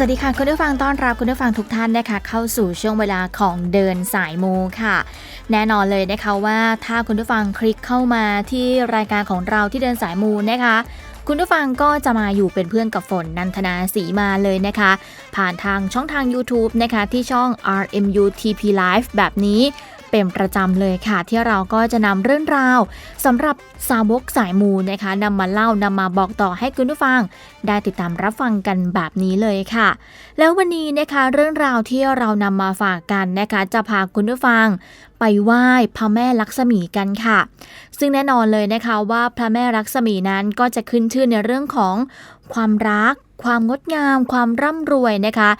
สวัสดีค่ะ คุณผู้ฟังต้อนรับคุณผู้ฟังทุกท่านนะคะ เข้าสู่ช่วงเวลาของเดินสายมูค่ะ แน่นอนเลยนะคะว่าถ้าคุณผู้ฟังคลิกเข้ามาที่รายการของเราที่เดินสายมูนะคะ คุณผู้ฟังก็จะมาอยู่เป็นเพื่อนกับฝนนันทนาสีมาเลยนะคะ ผ่านทางช่องทาง YouTube นะคะที่ช่อง RMU TP Live แบบนี้ เป็นประจำเลยค่ะ ที่เราก็จะนำเรื่องราวสำหรับสาวกสายมูนะคะนำมาเล่านำมาบอกต่อให้คุณผู้ฟัง ได้ติดตามรับฟังกันแบบนี้เลยค่ะ แล้ววันนี้นะคะเรื่องราวที่เรานำมาฝากกันนะคะจะพาคุณผู้ฟังไปไหว้พระแม่ลักษมีกันค่ะ ซึ่งแน่นอนเลยนะคะว่าพระแม่ลักษมีนั้นก็จะขึ้นชื่อในเรื่องของความรัก ความงดงาม ความร่ำรวยนะคะ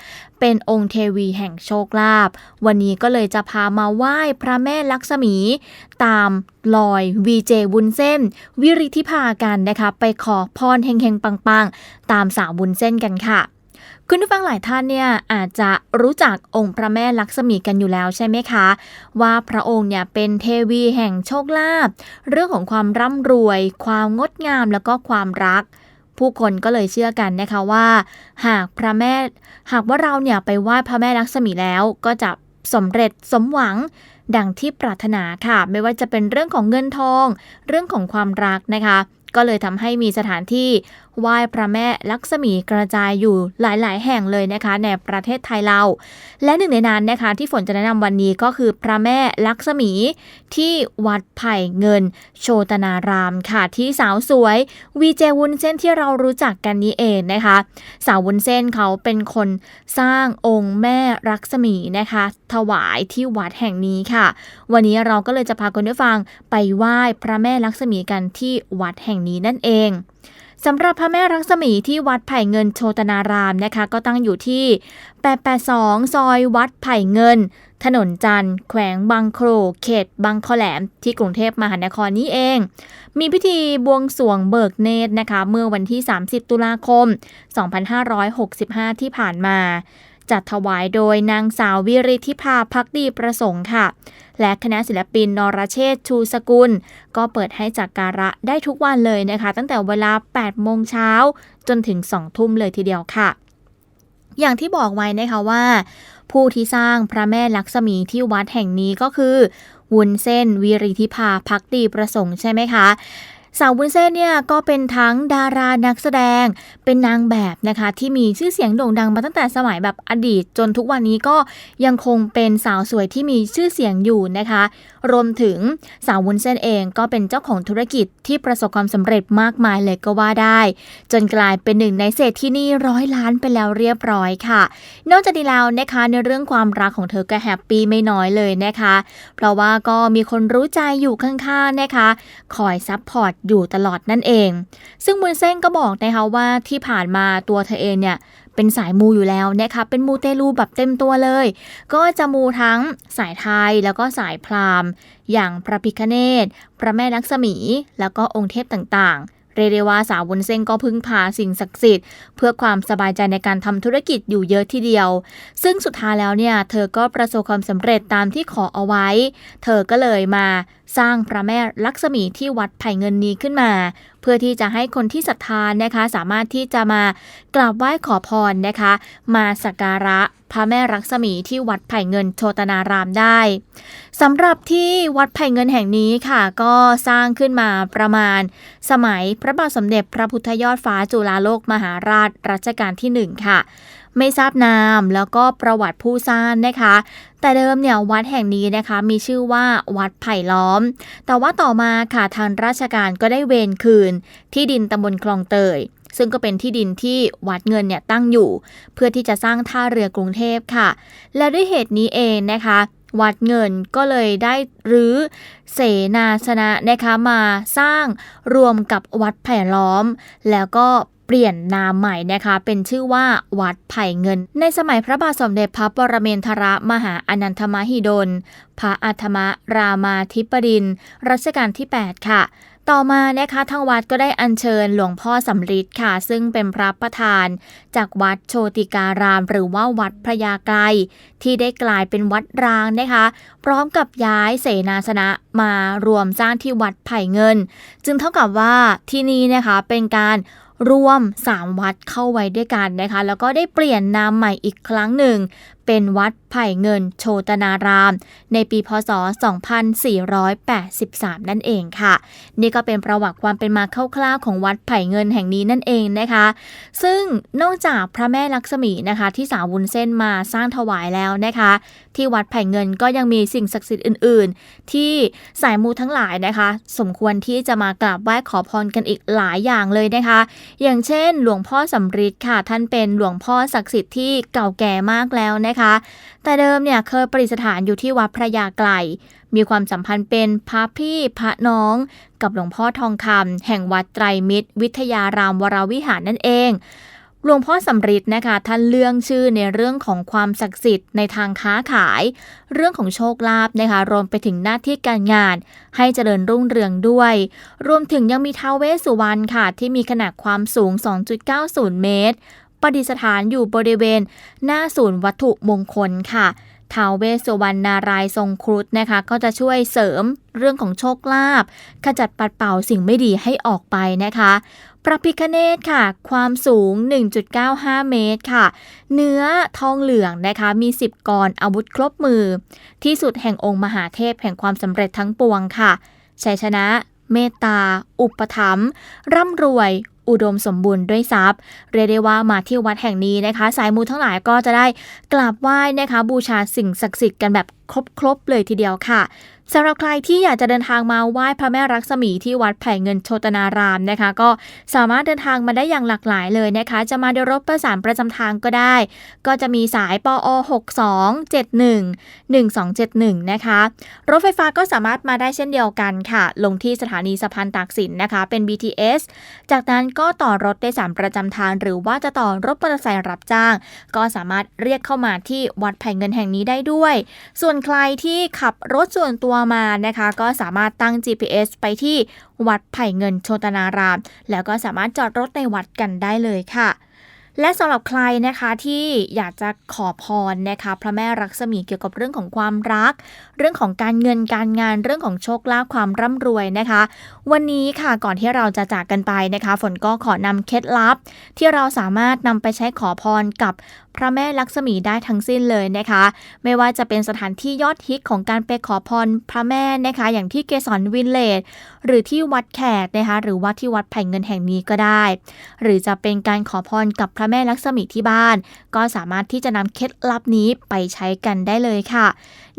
เป็นองค์เทวีแห่งโชคลาภวันนี้ก็เลยจะพามาไหว้พระแม่ลักษมี ตามลอยวีเจวุ้นเส้น วิริธิภากันนะคะ ไปขอพรเฮงๆ ปังๆ ตามสาววุ้นเส้นกันค่ะคุณผู้ฟังหลายท่านเนี่ยอาจจะรู้จักองค์พระแม่ลักษมีกันอยู่แล้วใช่ไหมคะ ว่าพระองค์เนี่ยเป็นเทวีแห่งโชคลาภเรื่องของความร่ำรวย ความงดงามแล้วก็ความรัก ผู้คนก็เลยเชื่อกันนะคะว่า หากพระแม่หากว่าเราเนี่ยไปไหว้พระแม่ลักษมีแล้วก็จะสำเร็จสมหวังดังที่ปรารถนาค่ะ ไม่ว่าจะเป็นเรื่องของเงินทอง เรื่องของความรักนะคะ ก็เลยทำให้มีสถานที่ ไหว้พระแม่ลักษมีกระจายอยู่หลาย ๆ แห่งเลยนะคะในประเทศไทยเรา และหนึ่งในนั้นนะคะ ที่ฝนจะแนะนำวันนี้ก็คือพระแม่ลักษมีที่วัดไผ่เงิน โชตนารามค่ะที่สาวสวยวีเจวุ้นเส้นที่เรารู้จักกันนี้เองนะคะ สาววุ้นเส้นเขาเป็นคนสร้างองค์แม่ลักษมีนะคะ ถวายที่วัดแห่งนี้ค่ะ วันนี้เราก็เลยจะพาคุณผู้ฟังไปไหว้พระแม่ลักษมีกันที่วัดแห่งนี้นั่นเอง สำหรับพระแม่รักษมีที่วัดไผ่เงินโชตนารามนะคะ ก็ตั้งอยู่ที่ 882 ซอยวัดไผ่เงิน ถนนจันทร์ แขวงบางโครเขตบางคอแหลม ที่กรุงเทพมหานครนี้เอง มีพิธีบวงสรวงเบิกเนตรนะคะ เมื่อวันที่ 30 ตุลาคม 2565 ที่ผ่านมา จัดถวายโดยนางสาววิริธิภาพักดีประสงค์ค่ะ และคณะศิลปินนรเชษชูสกุล ก็เปิดให้จักการะได้ทุกวันเลยนะคะ ตั้งแต่เวลา 8 โมงเช้าจนถึง 2 ทุ่มเลยทีเดียวค่ะ อย่างที่บอกไว้นะคะว่า ผู้ที่สร้างพระแม่ลักษมีที่วัดแห่งนี้ก็คือวุ้นเส้นวิริธิภาพักดีประสงค์ใช่ไหมคะ สาววุ้นเส้นเนี่ยก็เป็นทั้งดารานักแสดง เป็นนางแบบนะคะที่มีชื่อเสียงโด่งดังมาตั้งแต่สมัยแบบอดีต จนทุกวันนี้ก็ยังคงเป็นสาวสวยที่มีชื่อเสียงอยู่นะคะ รวมถึงสาววุ้นเส้นเองก็เป็นเจ้าของธุรกิจที่ประสบความสำเร็จมากมายเลยก็ว่าได้ จนกลายเป็นหนึ่งในเศรษฐีนี่ร้อยล้านไปแล้วเรียบร้อยค่ะ นอกจากนี้แล้วนะคะในเรื่องความรักของเธอก็แฮปปี้ไม่น้อยเลยนะคะ เพราะว่าก็มีคนรู้ใจอยู่ข้างๆนะคะ คอยซัพพอร์ตอยู่ตลอดนั่นเอง ซึ่งมุนเส้นก็บอกนะคะว่าที่ผ่านมาตัวเธอเองเนี่ยเป็นสายมูอยู่แล้วนะคะเป็นมูเตลูแบบเต็มตัวเลย ก็จะมูทั้งสายไทยแล้วก็สายพราหมณ์ อย่างพระพิคเนตพระแม่ลักษมี แล้วก็องค์เทพต่างๆ เรียกได้ว่าสาววุ้นเส้นก็พึ่งพาสิ่งศักดิ์สิทธิ์เพื่อความสบายใจในการทำธุรกิจอยู่เยอะทีเดียว ซึ่งสุดท้ายแล้วเนี่ยเธอก็ประสบความสำเร็จตามที่ขอเอาไว้ เธอก็เลยมาสร้างพระแม่ลักษมีที่วัดไผ่เงินนี้ขึ้นมา พื่อที่จะให้คนที่ศรัทธานะคะสามารถที่จะมากราบไหว้ขอพรนะคะ มาสักการะพระแม่รักษมีที่วัดไผ่เงินโชตนารามได้สำหรับที่วัดไผ่เงินแห่งนี้ค่ะ ก็สร้างขึ้นมาประมาณ สมัยพระบาทสมเด็จพระพุทธยอดฟ้าจุฬาโลกมหาราชรัชกาลที่หนึ่งค่ะ ไม่ทราบนาม แล้วก็ประวัติผู้สร้างนะคะ แต่เดิมเนี่ยวัดแห่งนี้นะคะมีชื่อว่าวัดไผ่ล้อม แต่ว่าต่อมาค่ะทางราชการก็ได้เวรคืน ที่ดินตำบลคลองเตยซึ่งก็เป็นที่ดินที่วัดเงินเนี่ยตั้งอยู่ เพื่อที่จะสร้างท่าเรือกรุงเทพค่ะ และด้วยเหตุนี้เองนะคะ วัดเงินก็เลยได้รื้อเสนาสนะนะคะมาสร้างรวมกับวัดไผ่ล้อม แล้วก็ เปลี่ยนนามใหม่นะคะเป็นชื่อว่าวัดไผ่เงิน ในสมัยพระบาทสมเด็จพระปรเมนทรมหาอนันทมหิดล พระอัธมรามาธิปดินรัชกาลที่ 8 ค่ะต่อมานะคะทางวัดก็ได้อัญเชิญหลวงพ่อสำริดค่ะ ซึ่งเป็นพระประธาน จากวัดโชติการาม หรือว่าวัดพระยาไกรที่ได้กลายเป็นวัดร้างนะคะ พร้อมกับย้ายเสนาสนะมารวมสร้างที่วัดไผ่เงิน จึงเท่ากับว่าที่นี่นะคะเป็นการ รวม 3 วัดเข้าไว้ด้วยกันนะคะ แล้วก็ได้เปลี่ยนนามใหม่อีกครั้งหนึ่ง เป็นวัดไผ่เงินโชตนาราม ในปีพศ 2483 นั่นเองค่ะ นี่ก็เป็นประวัติความเป็นมาคร่าวๆของวัดไผ่เงินแห่งนี้นั่นเองนะคะ ซึ่งนอกจากพระแม่ลักษมีนะคะ ที่สาววุ้นเส้นมาสร้างถวายแล้วนะคะ ที่วัดไผ่เงินก็ยังมีสิ่งศักดิ์สิทธิ์อื่น ๆ ที่สายมูทั้งหลายนะคะ สมควรที่จะมากราบไหว้ขอพรกันอีกหลายอย่างเลยนะคะ อย่างเช่น หลวงพ่อสำริดค่ะ ท่านเป็นหลวงพ่อศักดิ์สิทธิ์ที่เก่าแก่มากแล้วนะคะแต่เดิมเนี่ยเคยประดิษฐานอยู่ที่วัดพระยาไกล มีความสัมพันธ์เป็นพระพี่พระน้อง กับหลวงพ่อทองคำแห่งวัดไตรมิตร วิทยารามวรวิหารนั่นเองหลวงพ่อสำริดนะคะท่านเลื่องชื่อในเรื่องของความศักดิ์สิทธิ์ในทางค้าขาย เรื่องของโชคลาภนะคะรวมไปถึงหน้าที่การงาน ให้เจริญรุ่งเรืองด้วย รวมถึงยังมีท้าวเวสสุวรรณค่ะ ที่มีขนาดความสูง 2.90 เมตร ประดิษฐานอยู่บริเวณ หน้าศูนย์วัตถุมงคลค่ะท้าวเวสสุวรรณนารายทรงครุฑนะคะ ก็จะช่วยเสริมเรื่องของโชคลาภขจัดปัดเป่าสิ่งไม่ดีให้ออกไปนะคะ พระพิคเนตค่ะ ความสูง 1.95 เมตรค่ะ เนื้อทองเหลืองนะคะ มี 10กรอาวุธครบมือ ที่สุดแห่งองค์มหาเทพแห่งความสำเร็จทั้งปวงค่ะชัยชนะ เมตตา อุปถัมภ์ร่ำรวย อุดมสมบูรณ์ด้วยทรัพย์ เรียกได้ว่ามาที่วัดแห่งนี้นะคะ สายมูทั้งหลายก็จะได้กราบไหว้นะคะบูชาสิ่งศักดิ์สิทธิ์กันแบบ ครบๆเลยทีเดียวค่ะสำหรับใครที่อยากจะเดินทางมาไหว้พระแม่รักษมีที่วัดไผ่เงินโชตนารามนะคะ ก็สามารถเดินทางมาได้อย่างหลากหลายเลยนะคะ จะมาโดยรถประสานประจำทางก็ได้ ก็จะมีสายปอ6271 1271 นะคะ รถไฟฟ้าก็สามารถมาได้เช่นเดียวกันค่ะ ลงที่สถานีสะพานตากสินนะคะ เป็น BTS จากนั้นก็ต่อรถโดยสารประจำทาง หรือว่าจะต่อรถมอเตอร์ไซค์รับจ้าง ก็สามารถเรียกเข้ามาที่วัดไผ่เงินแห่งนี้ได้ด้วย ส่วนใครที่ขับรถส่วนตัวมานะคะ ก็สามารถตั้ง GPS ไปที่วัดไผ่เงินโชตนาราม แล้วก็สามารถจอดรถในวัดกันได้เลยค่ะ และสำหรับใครนะคะที่อยากจะขอพรนะคะพระแม่รักษมีเกี่ยวกับเรื่องของความรัก เรื่องของการเงินการงานเรื่องของโชคลาภความร่ำรวยนะคะ วันนี้ค่ะก่อนที่เราจะจากกันไปนะคะ ฝนก็ขอนำเคล็ดลับ ที่เราสามารถนำไปใช้ขอพรกับพระแม่ลักษมีได้ทั้งสิ้นเลยนะคะ ไม่ว่าจะเป็นสถานที่ยอดฮิตของการไปขอพรพระแม่นะคะ อย่างที่เกสรวินเลจหรือที่วัดแขกนะคะ หรือว่าที่วัดไผ่เงินแห่งนี้ก็ได้ หรือจะเป็นการขอพรกับพระแม่ลักษมีที่บ้าน ก็สามารถที่จะนำเคล็ดลับนี้ไปใช้กันได้เลยค่ะ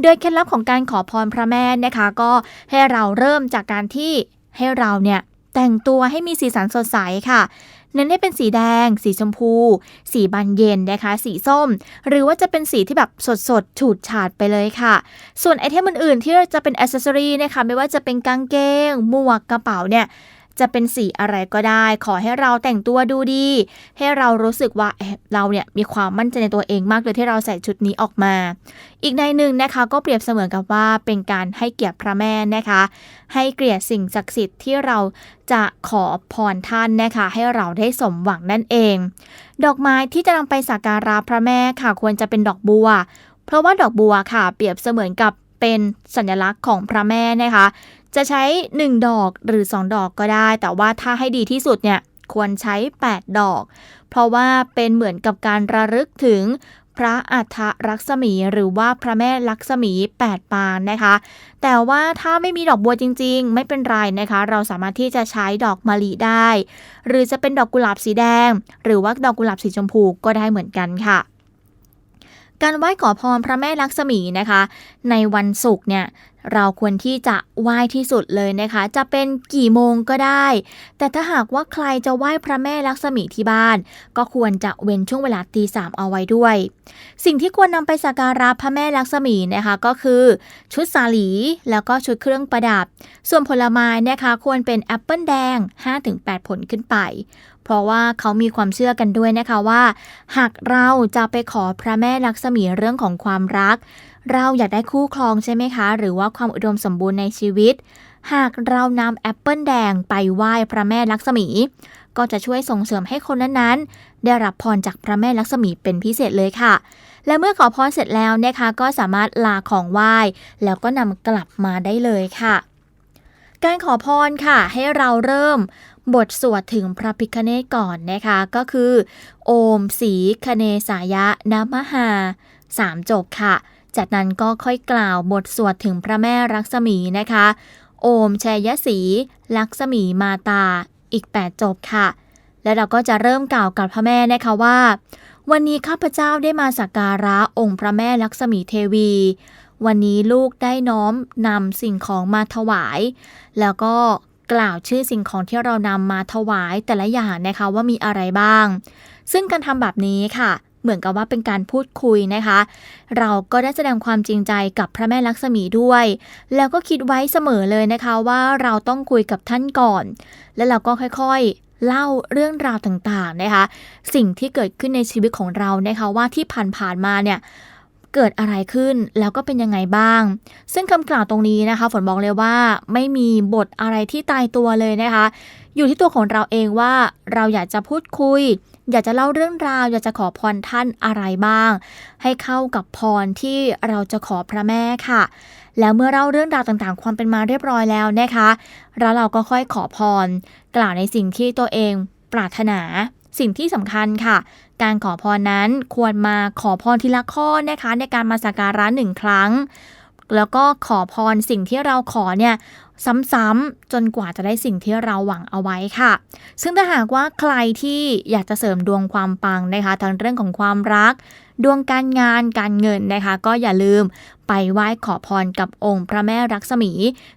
โดยเคล็ดลับของการขอพรพระแม่นะคะ ก็ให้เราเริ่มจากการที่ให้เราเนี่ยแต่งตัวให้มีสีสันสดใสค่ะเน้นให้เป็นสีแดง สีชมพู สีบานเย็นนะคะ สีส้ม หรือว่าจะเป็นสีที่แบบสดสดฉูดฉาดไปเลยค่ะ ส่วนไอเทมอื่นๆ ที่จะเป็นอ c เซสซอรีนะคะ ไม่ว่าจะเป็นกางเกง หมวกกระเป๋าเนี่ย จะเป็นสีอะไรก็ได้ ขอให้เราแต่งตัวดูดี ให้เรารู้สึกว่าเอ๊ะเราเนี่ยมีความมั่นใจในตัวเองมากเลยที่เราใส่ชุดนี้ออกมา อีกในหนึ่งนะคะก็เปรียบเสมือนกับว่าเป็นการให้เกียรติพระแม่นะคะ ให้เกียรติสิ่งศักดิ์สิทธิ์ที่เราจะขอพรท่านนะคะ ให้เราได้สมหวังนั่นเอง ดอกไม้ที่จะนำไปสักการะพระแม่ค่ะควรจะเป็นดอกบัว เพราะว่าดอกบัวค่ะ เปรียบเสมือนกับเป็นสัญลักษณ์ของพระแม่นะคะ จะใช้ 1 ดอกหรือ 2 ดอกก็ได้ แต่ว่าถ้าให้ดีที่สุดเนี่ยควรใช้ 8 ดอก เพราะว่าเป็นเหมือนกับการระลึกถึงพระอัฏฐรักษมีหรือว่าพระแม่ลักษมี 8 ปางนะคะ แต่ว่าถ้าไม่มีดอกบัวจริง ๆ ไม่เป็นไรนะคะ เราสามารถที่จะใช้ดอกมะลิได้ หรือจะเป็นดอกกุหลาบสีแดง หรือว่าดอกกุหลาบสีชมพูก็ได้เหมือนกันค่ะ การไหว้ขอพรพระแม่ลักษมีนะคะ ในวันศุกร์เนี่ยเราควรที่จะไหว้ที่สุดเลยนะคะ จะเป็นกี่โมงก็ได้ แต่ถ้าหากว่าใครจะไหว้พระแม่ลักษมีที่บ้าน ก็ควรจะเว้นช่วงเวลาตีสามเอาไว้ด้วย สิ่งที่ควรนำไปสักการะพระแม่ลักษมีนะคะก็คือ ชุดสาลี แล้วก็ชุดเครื่องประดับ ส่วนผลไม้นะคะควรเป็นแอปเปิลแดง 5-8 ผลขึ้นไป เพราะว่าเขามีความเชื่อกันด้วยนะคะว่า หากเราจะไปขอพระแม่ลักษมีเรื่องของความรัก เราอยากได้คู่ครองใช่ไหมคะ หรือว่าความอุดมสมบูรณ์ในชีวิต หากเรานำแอปเปิลแดงไปไหว้พระแม่ลักษมี ก็จะช่วยส่งเสริมให้คนนั้นๆ ได้รับพรจากพระแม่ลักษมีเป็นพิเศษเลยค่ะและเมื่อขอพรเสร็จแล้วนะคะ ก็สามารถลาของไหว้ แล้วก็นำกลับมาได้เลยค่ะ การขอพรค่ะ ให้เราเริ่ม บทสวดถึงพระพิคเนตก่อนนะคะก็คือ โอมสีคเนสายะนามหาสามจบค่ะ จากนั้นก็ค่อยกล่าวบทสวดถึงพระแม่รักษมีนะคะ โอมชัยศรีลักษมีมาตาอีก 8 จบค่ะ แล้วเราก็จะเริ่มกล่าวกับพระแม่นะคะว่า วันนี้ข้าพเจ้าได้มาสักการะองค์พระแม่ลักษมีเทวี วันนี้ลูกได้น้อมนำสิ่งของมาถวาย แล้วก็ กล่าวชื่อสิ่งของที่เรานำมาถวายแต่ละอย่างนะคะว่ามีอะไรบ้าง ซึ่งการทำแบบนี้ค่ะเหมือนกับว่าเป็นการพูดคุยนะคะ เราก็ได้แสดงความจริงใจกับพระแม่ลักษมีด้วย แล้วก็คิดไว้เสมอเลยนะคะว่าเราต้องคุยกับท่านก่อน แล้วเราก็ค่อยๆ เล่าเรื่องราวต่างๆนะคะ สิ่งที่เกิดขึ้นในชีวิตของเรานะคะว่าที่ผ่านๆมาเนี่ย เกิดอะไรขึ้นแล้วก็เป็นยังไงบ้าง ซึ่งคำกล่าวตรงนี้นะคะ ฝนบอกเลยว่าไม่มีบทอะไรที่ตายตัวเลยนะคะ อยู่ที่ตัวของเราเองว่าเราอยากจะพูดคุย อยากจะเล่าเรื่องราว อยากจะขอพรท่านอะไรบ้าง ให้เข้ากับพรที่เราจะขอพระแม่ค่ะ แล้วเมื่อเล่าเรื่องราวต่างๆ ความเป็นมาเรียบร้อยแล้วนะคะแล้วเราก็ค่อยขอพร กล่าวในสิ่งที่ตัวเองปรารถนา สิ่งที่สำคัญค่ะ การขอพรนั้นควรมาขอพรทีละข้อนะคะ ในการมาสักการะหนึ่งครั้ง แล้วก็ขอพรสิ่งที่เราขอเนี่ย ซ้ำๆจนกว่าจะได้สิ่งที่เราหวังเอาไว้ค่ะ ซึ่งถ้าหากว่าใครที่อยากจะเสริมดวงความปังนะคะทั้งเรื่องของความรัก ดวงการงานการเงินนะคะ ก็อย่าลืมไปไหว้ขอพรกับองค์พระแม่รักษมี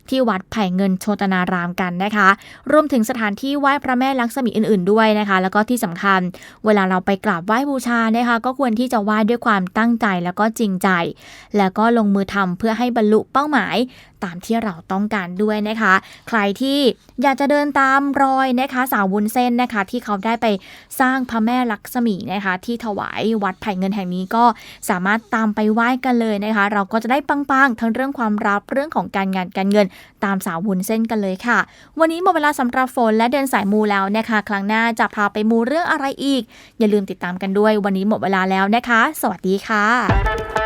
ที่วัดไผ่เงินโชตนารามกันนะคะ รวมถึงสถานที่ไหว้พระแม่ลักษมีอื่น ๆด้วยนะคะ แล้วก็ที่สำคัญ เวลาเราไปกราบไหว้บูชานะคะ ก็ควรที่จะไหว้ด้วยความตั้งใจแล้วก็จริงใจ แล้วก็ลงมือทำเพื่อให้บรรลุเป้าหมายตามที่เราต้องการด้วยนะคะ ใครที่อยากจะเดินตามรอยนะคะ สาววุ้นเส้นนะคะ ที่เขาได้ไปสร้างพระแม่ลักษมีนะคะ ที่ถวายวัดไผ่เงินแห่งนี้ก็สามารถตามไปไหว้กันเลยนะคะ เราก็จะได้ปังๆทั้งเรื่องความรักเรื่องของการงานการเงิน ตามสาววุ้นเส้นกันเลยค่ะ วันนี้หมดเวลาสำหรับฝนและเดินสายมูแล้วนะคะ ครั้งหน้าจะพาไปมูเรื่องอะไรอีก อย่าลืมติดตามกันด้วย วันนี้หมดเวลาแล้วนะคะ สวัสดีค่ะ